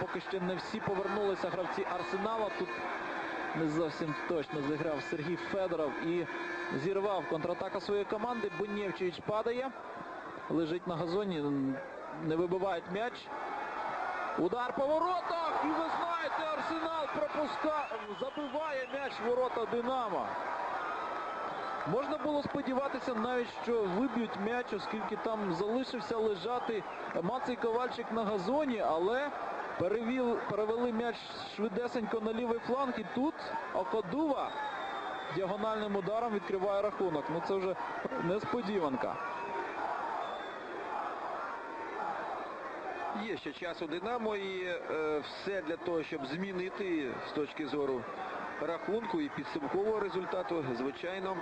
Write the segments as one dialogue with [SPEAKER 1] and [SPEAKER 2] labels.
[SPEAKER 1] поки що не всі повернулися гравці Арсенала. Тут не зовсім точно зіграв Сергій Федоров і зірвав контратака своєї команди. Бунєвчевич падає, лежить на газоні, не вибивають м'яч. Удар по воротах! І ви знаєте, Арсенал пропуска... забиває м'яч ворота Динамо. Можна було сподіватися навіть, що виб'ють м'яч, оскільки там залишився лежати Мацей Ковальчик на газоні, але перевів, перевели м'яч швидесенько на лівий фланг і тут Окодува діагональним ударом відкриває рахунок. Ну це вже несподіванка.
[SPEAKER 2] Є ще час у Динамо і е, все для того, щоб змінити з точки зору рахунку і підсумкового результату, звичайно.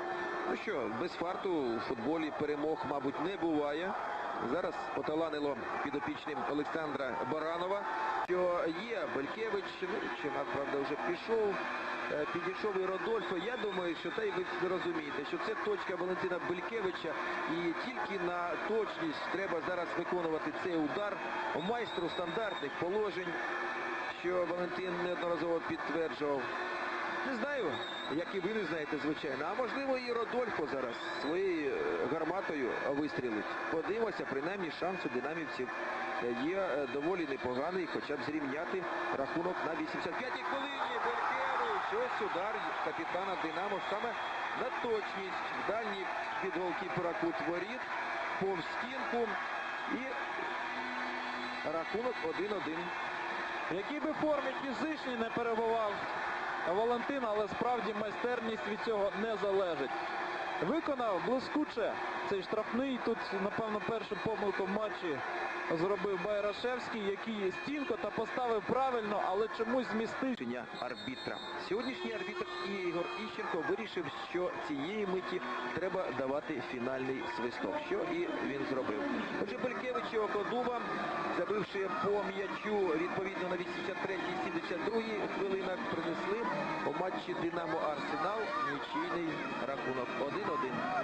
[SPEAKER 2] Ну що, без фарту у футболі перемог, мабуть, не буває. Зараз поталанило підопічним Олександра Баранова, що є Белькевич, ну, Чимак, правда, вже пішов. Е, Підійшов і Родольфо. Я думаю, що та й ви розумієте, що це точка Валентина Белькевича. І тільки на точність треба зараз виконувати цей удар майстру стандартних положень, що Валентин неодноразово підтверджував. Не знаю, як і ви не знаєте, звичайно. А можливо і Родольфо зараз своєю е, гарматою вистрілить. Подивимося, принаймні шанс у динамівців е, є е, доволі непоганий, хоча б зрівняти рахунок на 85-й хвилині. Белькевич, ось удар капітана Динамо саме на точність. Дальній від голкіпера кут воріт, повз стінку і рахунок 1-1.
[SPEAKER 1] В якій би формі фізичній не перебував Валентин, але справді майстерність від цього не залежить. Виконав блискуче цей штрафний. Тут, напевно, першу помилку в матчі зробив Байрашевський, який стінко та поставив правильно, але чомусь змістив.
[SPEAKER 2] арбітра. Ігор Іщенко вирішив, що цієї миті треба давати фінальний свисток, що і він зробив. Отже, Белькевич і Окодуба, забивши по м'ячу відповідно на 83-72 хвилинах, принесли у матчі Динамо Арсенал нічийний рахунок 1-1.